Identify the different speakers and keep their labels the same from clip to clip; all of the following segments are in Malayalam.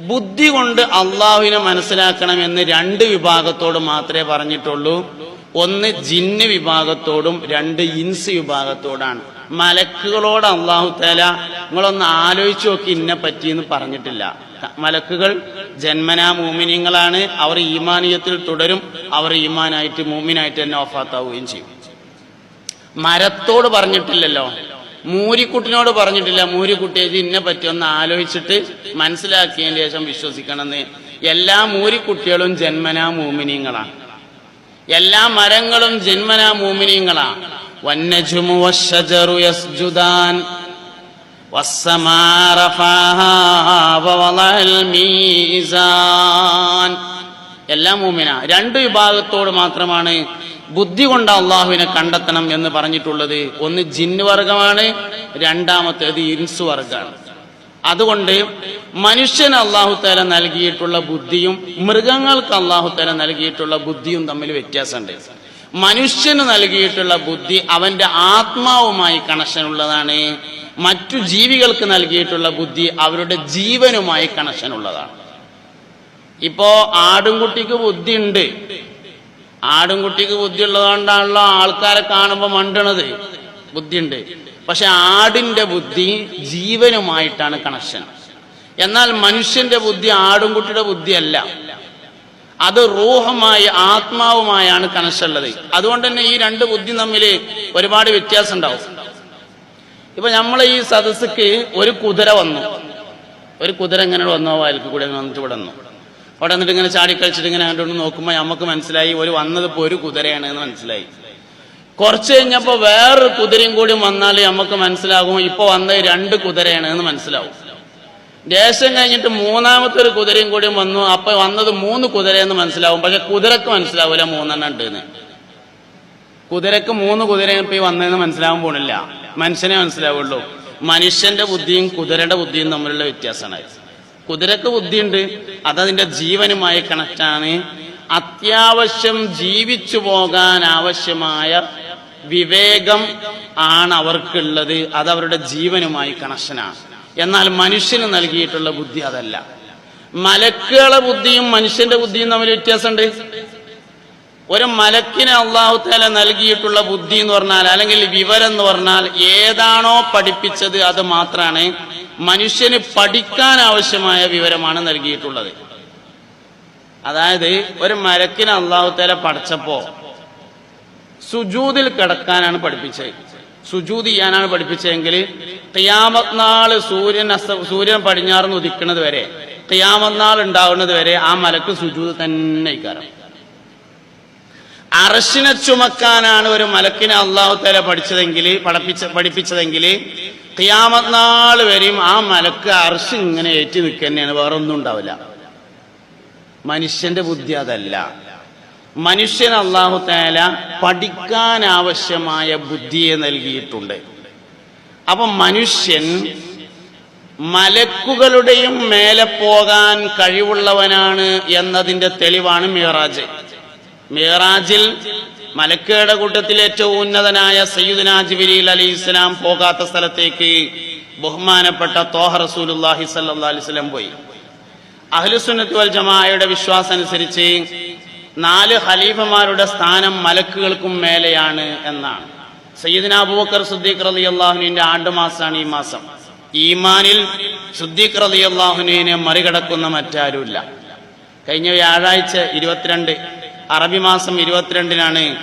Speaker 1: ബുദ്ധി കൊണ്ട് അള്ളാഹുവിനെ മനസ്സിലാക്കണമെന്ന് രണ്ട് വിഭാഗത്തോട് മാത്രമേ പറഞ്ഞിട്ടുള്ളൂ. ഒന്ന് ജിന്ന് വിഭാഗത്തോടും രണ്ട് ഇൻസ് വിഭാഗത്തോടാണ്. മലക്കുകളോട് അള്ളാഹു തേല നിങ്ങളൊന്ന് ആലോചിച്ചു നോക്കി ഇന്നെ പറ്റിയെന്ന് പറഞ്ഞിട്ടില്ല. മലക്കുകൾ ജന്മനാ മൂമിനിങ്ങളാണ്. അവർ ഈമാനീയത്തിൽ തുടരും. അവർ ഈമാനായിട്ട് മൂമിനായിട്ട് തന്നെ ഓഫാത്താവുകയും ചെയ്യും. മരത്തോട് പറഞ്ഞിട്ടില്ലല്ലോ. മൂരിക്കുട്ടിനോട് പറഞ്ഞിട്ടില്ല മൂരിക്കുട്ടി ഇത് ഇന്നെ പറ്റിയൊന്ന് ആലോചിച്ചിട്ട് മനസ്സിലാക്കിയതിന് ശേഷം വിശ്വസിക്കണമെന്ന്. എല്ലാ മൂരിക്കുട്ടികളും ജന്മനാ മൂമിനിങ്ങളാണ് എല്ലാ മരങ്ങളും ജന്മനാ മൂമിനിങ്ങളാണ് എല്ലാ മൂമിന. രണ്ട് വിഭാഗത്തോട് മാത്രമാണ് ബുദ്ധി കൊണ്ട് അള്ളാഹുവിനെ കണ്ടെത്തണം എന്ന് പറഞ്ഞിട്ടുള്ളത് ഒന്ന് ജിന്ന് വർഗമാണ് രണ്ടാമത്തേത് ഇൻസ് വർഗമാണ് അതുകൊണ്ട് മനുഷ്യന് അള്ളാഹു തല നൽകിയിട്ടുള്ള ബുദ്ധിയും മൃഗങ്ങൾക്ക് അള്ളാഹു തല നൽകിയിട്ടുള്ള ബുദ്ധിയും തമ്മിൽ വ്യത്യാസമുണ്ട്. മനുഷ്യന് നൽകിയിട്ടുള്ള ബുദ്ധി അവന്റെ ആത്മാവുമായി കണക്ഷൻ ഉള്ളതാണ് മറ്റു ജീവികൾക്ക് നൽകിയിട്ടുള്ള ബുദ്ധി അവരുടെ ജീവനുമായി കണക്ഷൻ ഉള്ളതാണ് ഇപ്പോ ആടും കുട്ടിക്ക് ബുദ്ധി ഉണ്ട് ആടുംകുട്ടിക്ക് ബുദ്ധി ഉള്ളതുകൊണ്ടാണല്ലോ ആൾക്കാരെ കാണുമ്പോൾ മണ്ടണത്. ബുദ്ധിയുണ്ട്. പക്ഷെ ആടിന്റെ ബുദ്ധി ജീവനുമായിട്ടാണ് കണക്ഷൻ എന്നാൽ മനുഷ്യന്റെ ബുദ്ധി ആടും കുട്ടിയുടെ ബുദ്ധിയല്ല. അത് റൂഹമായി ആത്മാവുമായാണ് കണക്ഷൻ ഉള്ളത്. അതുകൊണ്ട് തന്നെ ഈ രണ്ട് ബുദ്ധി തമ്മിൽ ഒരുപാട് വ്യത്യാസം ഉണ്ടാവും ഇപ്പൊ നമ്മൾ ഈ സദസ്സുക്ക് ഒരു കുതിര വന്നു. ഒരു കുതിര എങ്ങനെ വന്നോ? വയൽക്ക് കൂടെ വന്നിട്ട് ഇവിടെ വന്നു അവിടെ വന്നിട്ട് ഇങ്ങനെ ചാടിക്കളിച്ചിട്ട് ഇങ്ങനെ അങ്ങോട്ട് നോക്കുമ്പോൾ നമുക്ക് മനസ്സിലായി ഒരു വന്നത് ഇപ്പൊ ഒരു കുതിരയാണ് എന്ന് മനസ്സിലായി. കുറച്ച് കഴിഞ്ഞപ്പോൾ വേറൊരു കുതിരയും കൂടി വന്നാൽ നമുക്ക് മനസ്സിലാകും ഇപ്പൊ വന്നത് രണ്ട് കുതിരയാണ് എന്ന് മനസ്സിലാവും. ദേശം കഴിഞ്ഞിട്ട് മൂന്നാമത്തെ ഒരു കുതിരയും കൂടി വന്നു അപ്പൊ വന്നത് മൂന്ന് കുതിരയെന്ന് മനസ്സിലാവും. പക്ഷെ കുതിരക്ക് മനസ്സിലാവൂല മൂന്നെണ്ണം ഉണ്ടെന്ന് കുതിരക്ക് മൂന്ന് കുതിരയും ഇപ്പൊ വന്നതെന്ന് മനസ്സിലാവാൻ പോണില്ല. മനുഷ്യനെ മനസ്സിലാവുള്ളൂ. മനുഷ്യന്റെ ബുദ്ധിയും കുതിരയുടെ ബുദ്ധിയും തമ്മിലുള്ള വ്യത്യാസമാണ്. കുതിരക്ക് ബുദ്ധിയുണ്ട്. അതതിന്റെ ജീവനുമായി കണക്റ്റാണ്. അത്യാവശ്യം ജീവിച്ചു പോകാൻ ആവശ്യമായ വിവേകം ആണ് അവർക്കുള്ളത്. അത് അവരുടെ ജീവനുമായി കണക്ഷനാണ്. എന്നാൽ മനുഷ്യന് നൽകിയിട്ടുള്ള ബുദ്ധി അതല്ല. മലക്കുകളെ ബുദ്ധിയും മനുഷ്യന്റെ ബുദ്ധിയും തമ്മിൽ വ്യത്യാസമുണ്ട്. ഒരു മലക്കിന് അള്ളാഹു താല നൽകിയിട്ടുള്ള ബുദ്ധി എന്ന് പറഞ്ഞാൽ അല്ലെങ്കിൽ വിവരം എന്ന് പറഞ്ഞാൽ ഏതാണോ പഠിപ്പിച്ചത് അത് മാത്രമാണ് മനുഷ്യന് പഠിക്കാൻ ആവശ്യമായ വിവരമാണ് നൽകിയിട്ടുള്ളത്. അതായത് ഒരു മരക്കിന് അള്ളാഹുത്തേല താല പഠിച്ചപ്പോ സുജൂതിൽ കിടക്കാനാണ് പഠിപ്പിച്ചത്. സുജൂത് ചെയ്യാനാണ് പഠിപ്പിച്ചതെങ്കിൽ തിയാമത്നാൾ സൂര്യൻ അസ്ത സൂര്യൻ പടിഞ്ഞാറുന്ന് ഉദിക്കുന്നത് വരെ തിയാമത്നാൾ നാൾ ഉണ്ടാവുന്നത് വരെ ആ മലക്ക് സുജൂത് തന്നെ ഇക്കാരം അറശിനെ ചുമക്കാനാണ് ഒരു മലക്കിനെ അള്ളാഹു തല പഠിച്ചതെങ്കിൽ പഠിപ്പിച്ച പഠിപ്പിച്ചതെങ്കിൽ നാൾ വരെയും ആ മലക്ക് അർശ് ഇങ്ങനെ ഏറ്റി നിൽക്കുന്നതാണ് വേറെ ഒന്നും ഉണ്ടാവില്ല. മനുഷ്യന്റെ ബുദ്ധി അതല്ല. മനുഷ്യൻ അള്ളാഹു തേല പഠിക്കാൻ ആവശ്യമായ ബുദ്ധിയെ നൽകിയിട്ടുണ്ട്. അപ്പൊ മനുഷ്യൻ മലക്കുകളുടെയും മേലെ പോകാൻ കഴിവുള്ളവനാണ് എന്നതിന്റെ തെളിവാണ് മിറാജ്. മിറാജിൽ മലക്കുകളുടെ കൂട്ടത്തിൽ ഏറ്റവും ഉന്നതനായ സയ്യിദ്ന ജിബിരിൽ അലി ഇസ്ലാം പോകാത്ത സ്ഥലത്തേക്ക് ബഹുമാനപ്പെട്ട തോഹ റസൂലുല്ലാഹി സല്ലാ അലിസ്ലം പോയി. അഹ്ലുസുന്നത്ത് വൽ ജമാഅയുടെ വിശ്വാസം അനുസരിച്ച് നാല് ഖലീഫമാരുടെ സ്ഥാനം മലക്കുകൾക്കും മേലെയാണ് എന്നാണ്. സയ്യിദിന അബൂബക്കർ സുദ്ദീഖ് റലി അള്ളാഹുവിന്റെ ആണ്ടുമാസമാണ് ഈ മാസം. ഈമാനിൽ സുദ്ദീഖ് റലി അള്ളാഹുനുവിനെ മറികടക്കുന്ന മറ്റാരുമില്ല. കഴിഞ്ഞ വ്യാഴാഴ്ച ഇരുപത്തിരണ്ട് അറബി മാസം ഇരുപത്തിരണ്ടിനാണ്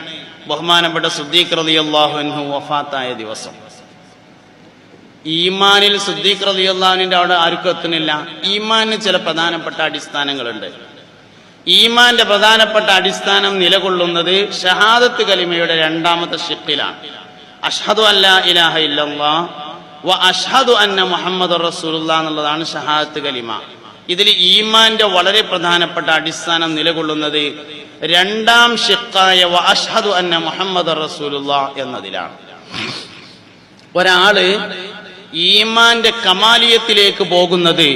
Speaker 1: ബഹുമാനപ്പെട്ട സുദ്ദീഖ് റലി അള്ളാഹുൻഹു വഫാത്തായ ദിവസം. ഈമാനിൽ സുദ്ദീഖ് റലി അള്ളാഹുവിന്റെ അവിടെ ആർക്കും എത്തുന്നില്ല. ഈമാനിന് ചില പ്രധാനപ്പെട്ട അടിസ്ഥാനങ്ങളുണ്ട്. ഈമാന്റെ പ്രധാനപ്പെട്ട അടിസ്ഥാനം നിലകൊള്ളുന്നത് ഷഹാദത്ത് കലിമയുടെ രണ്ടാമത്തെ ഷിപ്പിലാണ് അഷ്ഹദു അല്ലാഹ ഇലാഹ വ അഷ്ഹദു അന്ന മുഹമ്മദ് എന്നുള്ളതാണ് ഷഹാദത്ത് കലിമ. ഇതിൽ ഈമാന്റെ വളരെ പ്രധാനപ്പെട്ട അടിസ്ഥാനം നിലകൊള്ളുന്നത് രണ്ടാം ഷിക്കായ വ അഷ്ഹദു അന്ന മുഹമ്മദ് റസൂലുള്ള എന്നതിലാണ്. ഒരാൾ ഈമാന്റെ കമാലിയത്തിലേക്ക് പോകുന്നത്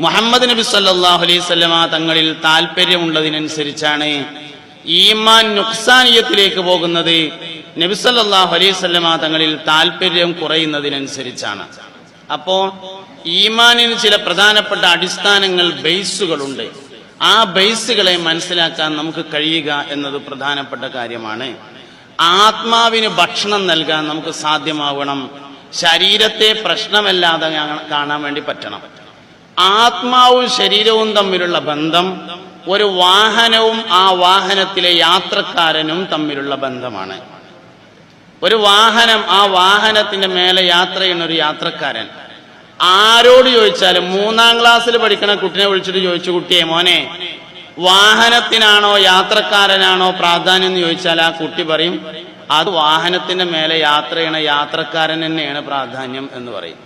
Speaker 1: മുഹമ്മദ് നബി സല്ലാഹു അലൈഹി സ്വലമ തങ്ങളിൽ താല്പര്യമുള്ളതിനനുസരിച്ചാണ്. ഈമാൻ നുക്സാനിയത്തിലേക്ക് പോകുന്നത് നബി സല്ലാഹു അലൈഹി സ്വലമ തങ്ങളിൽ താല്പര്യം കുറയുന്നതിനനുസരിച്ചാണ്. അപ്പോ ഈമാനിന് ചില പ്രധാനപ്പെട്ട അടിസ്ഥാനങ്ങൾ ബേസുകളുണ്ട്. ആ ബേസുകളെ മനസ്സിലാക്കാൻ നമുക്ക് കഴിയുക എന്നത് പ്രധാനപ്പെട്ട കാര്യമാണ്. ആത്മാവിന് ഭക്ഷണം നൽകാൻ നമുക്ക് സാധ്യമാവണം. ശരീരത്തെ പ്രശ്നമല്ലാതെ കാണാൻ വേണ്ടി പറ്റണം. ആത്മാവും ശരീരവും തമ്മിലുള്ള ബന്ധം ഒരു വാഹനവും ആ വാഹനത്തിലെ യാത്രക്കാരനും തമ്മിലുള്ള ബന്ധമാണ്. ഒരു വാഹനം ആ വാഹനത്തിന്റെ മേലെ യാത്ര ചെയ്യുന്ന ഒരു യാത്രക്കാരൻ ആരോട് ചോദിച്ചാലും മൂന്നാം ക്ലാസ്സിൽ പഠിക്കണ കുട്ടിനെ വിളിച്ചിട്ട് ചോദിച്ചു കുട്ടിയെ മോനെ വാഹനത്തിനാണോ യാത്രക്കാരനാണോ പ്രാധാന്യം എന്ന് ചോദിച്ചാൽ ആ കുട്ടി പറയും അത് വാഹനത്തിന്റെ മേലെ യാത്ര ചെയ്യണ യാത്രക്കാരൻ തന്നെയാണ് പ്രാധാന്യം എന്ന് പറയും.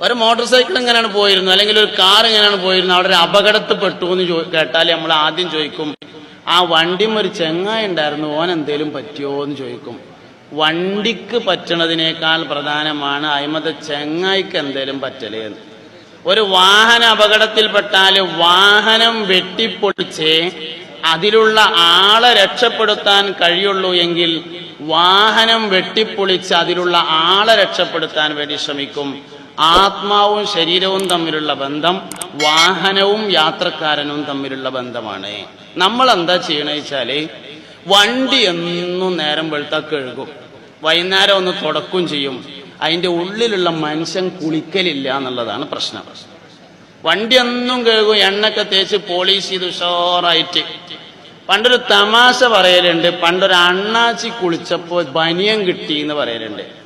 Speaker 1: ഒരു മോട്ടോർ സൈക്കിൾ ഇങ്ങനെയാണ് പോയിരുന്നു അല്ലെങ്കിൽ ഒരു കാർ ഇങ്ങനെയാണ് പോയിരുന്നു അവിടെ ഒരു അപകടത്തിൽപ്പെട്ടു എന്ന് കേട്ടാൽ നമ്മൾ ആദ്യം ചോദിക്കും ആ വണ്ടിയും ഒരു ചെങ്ങായി ഉണ്ടായിരുന്നു ഓൻ എന്തേലും പറ്റിയോ? എന്ന് ചോദിക്കും. വണ്ടിക്ക് പറ്റണതിനേക്കാൾ പ്രധാനമാണ് അയിമത്തെ ചെങ്ങായിക്ക് എന്തേലും പറ്റലേ. ഒരു വാഹന അപകടത്തിൽപ്പെട്ടാൽ വാഹനം വെട്ടിപ്പൊളിച്ച് അതിലുള്ള ആളെ രക്ഷപ്പെടുത്താൻ കഴിയുള്ളൂ എങ്കിൽ വാഹനം വെട്ടിപ്പൊളിച്ച് അതിലുള്ള ആളെ രക്ഷപ്പെടുത്താൻ വേണ്ടി ശ്രമിക്കും. ആത്മാവും ശരീരവും തമ്മിലുള്ള ബന്ധം വാഹനവും യാത്രക്കാരനും തമ്മിലുള്ള ബന്ധമാണ്. നമ്മൾ എന്താ ചെയ്യണമെന്ന് വെച്ചാൽ വണ്ടി എന്നും നേരം വെളുത്താ കഴുകും. വൈകുന്നേരം ഒന്ന് തുടക്കും ചെയ്യും. അതിന്റെ ഉള്ളിലുള്ള മനുഷ്യൻ കുളിക്കലില്ല എന്നുള്ളതാണ് പ്രശ്നം. വണ്ടി എന്നും കഴുകും എണ്ണൊക്കെ തേച്ച് പോളീസ് ചെയ്ത് ഉഷാറായിട്ട്. പണ്ടൊരു തമാശ പറയലുണ്ട്. പണ്ടൊരു അണ്ണാച്ചി കുളിച്ചപ്പോൾ ബനിയം കിട്ടി എന്ന് പറയലുണ്ട്.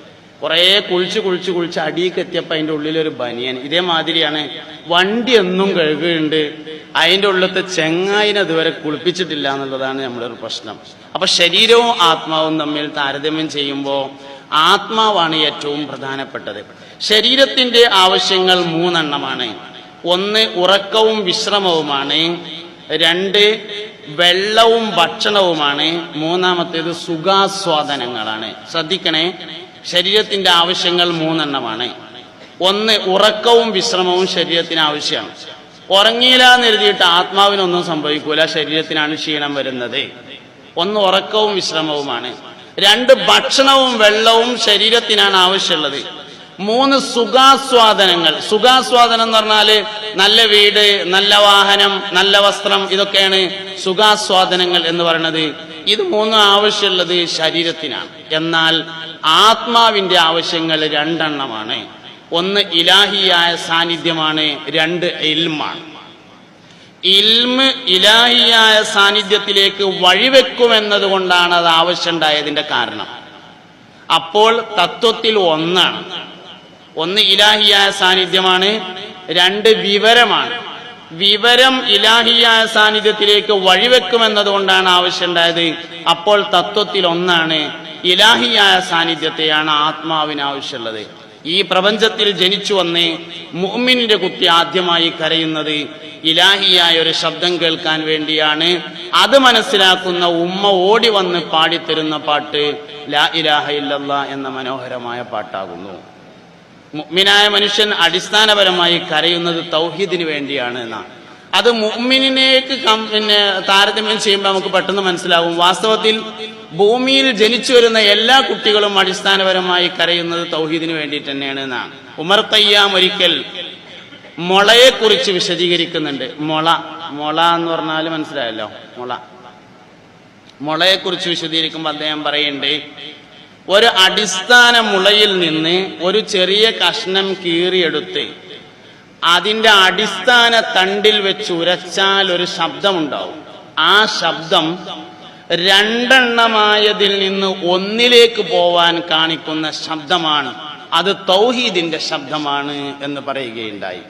Speaker 1: കുറേ കുളിച്ച് കുളിച്ച് കുളിച്ച് അടിയൊക്കെ എത്തിയപ്പോൾ അതിന്റെ ഉള്ളിലൊരു ബനിയൻ. ഇതേമാതിരിയാണ് വണ്ടി എന്നും കഴുകുന്നുണ്ട്. അതിന്റെ ഉള്ളത്തെ ചെങ്ങായിനെ അതുവരെ കുളിപ്പിച്ചിട്ടില്ല എന്നുള്ളതാണ് നമ്മുടെ ഒരു പ്രശ്നം. അപ്പൊ ശരീരവും ആത്മാവും തമ്മിൽ താരതമ്യം ചെയ്യുമ്പോൾ ആത്മാവാണ് ഏറ്റവും പ്രധാനപ്പെട്ടത്. ശരീരത്തിന്റെ ആവശ്യങ്ങൾ മൂന്നെണ്ണമാണ്. ഒന്ന് ഉറക്കവും വിശ്രമവുമാണ്. രണ്ട് വെള്ളവും ഭക്ഷണവുമാണ്. മൂന്നാമത്തേത് സുഖാസ്വാദനങ്ങളാണ്. ശ്രദ്ധിക്കണേ. ശരീരത്തിന്റെ ആവശ്യങ്ങൾ മൂന്നെണ്ണമാണ്. ഒന്ന് ഉറക്കവും വിശ്രമവും ശരീരത്തിന് ആവശ്യമാണ്. ഉറങ്ങിയില്ല എന്ന് എഴുതിയിട്ട് ആത്മാവിനൊന്നും സംഭവിക്കൂല ശരീരത്തിനാണ് ക്ഷീണം വരുന്നത്. ഒന്ന് ഉറക്കവും വിശ്രമവുമാണ്. രണ്ട് ഭക്ഷണവും വെള്ളവും ശരീരത്തിനാണ് ആവശ്യമുള്ളത്. മൂന്ന് സുഖാസ്വാദനങ്ങൾ. സുഖാസ്വാദനം എന്ന് പറഞ്ഞാൽ നല്ല വീട് നല്ല വാഹനം നല്ല വസ്ത്രം ഇതൊക്കെയാണ് സുഖാസ്വാദനങ്ങൾ എന്ന് പറയുന്നത്. ഇത് മൂന്നും ആവശ്യമുള്ളത് ശരീരത്തിനാണ്. എന്നാൽ ആത്മാവിന്റെ ആവശ്യങ്ങൾ രണ്ടെണ്ണമാണ്. ഒന്ന് ഇലാഹിയായ സാന്നിധ്യമാണ് രണ്ട് ഇൽമാണ്. ഇൽമ് ഇലാഹിയായ സാന്നിധ്യത്തിലേക്ക് വഴിവെക്കുമെന്നതുകൊണ്ടാണ് അത് ആവശ്യമുണ്ടായതിന്റെ കാരണം. അപ്പോൾ തത്വത്തിൽ ഒന്നാണ്. ഒന്ന് ഇലാഹിയായ സാന്നിധ്യമാണ് രണ്ട് വിവരമാണ്. വിവരം ഇലാഹിയായ സാന്നിധ്യത്തിലേക്ക് വഴിവെക്കുമെന്നതുകൊണ്ടാണ് ആവശ്യമുണ്ടായത്. അപ്പോൾ തത്വത്തിൽ ഒന്നാണ് ഇലാഹിയായ സാന്നിധ്യത്തെയാണ് ആത്മാവിന് ആവശ്യമുള്ളത്. ഈ പ്രപഞ്ചത്തിൽ ജനിച്ചു വന്ന് മുഅ്മിനിന്റെ കുട്ടി ആദ്യമായി കരയുന്നത് ഇലാഹിയായ ഒരു ശബ്ദം കേൾക്കാൻ വേണ്ടിയാണ്. അത് മനസ്സിലാക്കുന്ന ഉമ്മ ഓടി വന്ന് പാടിത്തരുന്ന പാട്ട് ലാ ഇലാഹ ഇല്ലല്ല എന്ന മനോഹരമായ പാട്ടാകുന്നു. മുഅ്മിനായ മനുഷ്യൻ അടിസ്ഥാനപരമായി കരയുന്നത് തൗഹീദിന് വേണ്ടിയാണ് എന്നാണ്. അത് മുഅ്മിനിനേക്ക് കം- പിന്നെ താരതമ്യം ചെയ്യുമ്പോൾ നമുക്ക് പെട്ടെന്ന് മനസ്സിലാവും. വാസ്തവത്തിൽ ഭൂമിയിൽ ജനിച്ചു വരുന്ന എല്ലാ കുട്ടികളും അടിസ്ഥാനപരമായി കരയുന്നത് തൗഹീദിന് വേണ്ടിയിട്ട് തന്നെയാണ് എന്നാണ്. ഉമർ തയ്യാം ഒരിക്കൽ മുളയെക്കുറിച്ച് വിശദീകരിക്കുന്നുണ്ട്. മുള മുള എന്ന് പറഞ്ഞാൽ മനസ്സിലായല്ലോ? മുള. മുളയെക്കുറിച്ച് വിശദീകരിക്കുമ്പോൾ അദ്ദേഹം പറയുന്നുണ്ട് ഒരു അടിസ്ഥാന മുളയിൽ നിന്ന് ഒരു ചെറിയ കഷ്ണം കീറിയെടുത്ത് അതിന്റെ അടിസ്ഥാന തണ്ടിൽ വെച്ച് ഉരച്ചാൽ ഒരു ശബ്ദമുണ്ടാവും. ആ ശബ്ദം രണ്ടെണ്ണമായതിൽ നിന്ന് ഒന്നിലേക്ക് പോവാൻ കാണിക്കുന്ന ശബ്ദമാണ്. അത് തൗഹീദിന്റെ ശബ്ദമാണ് എന്ന് പറയുകയുണ്ടായി.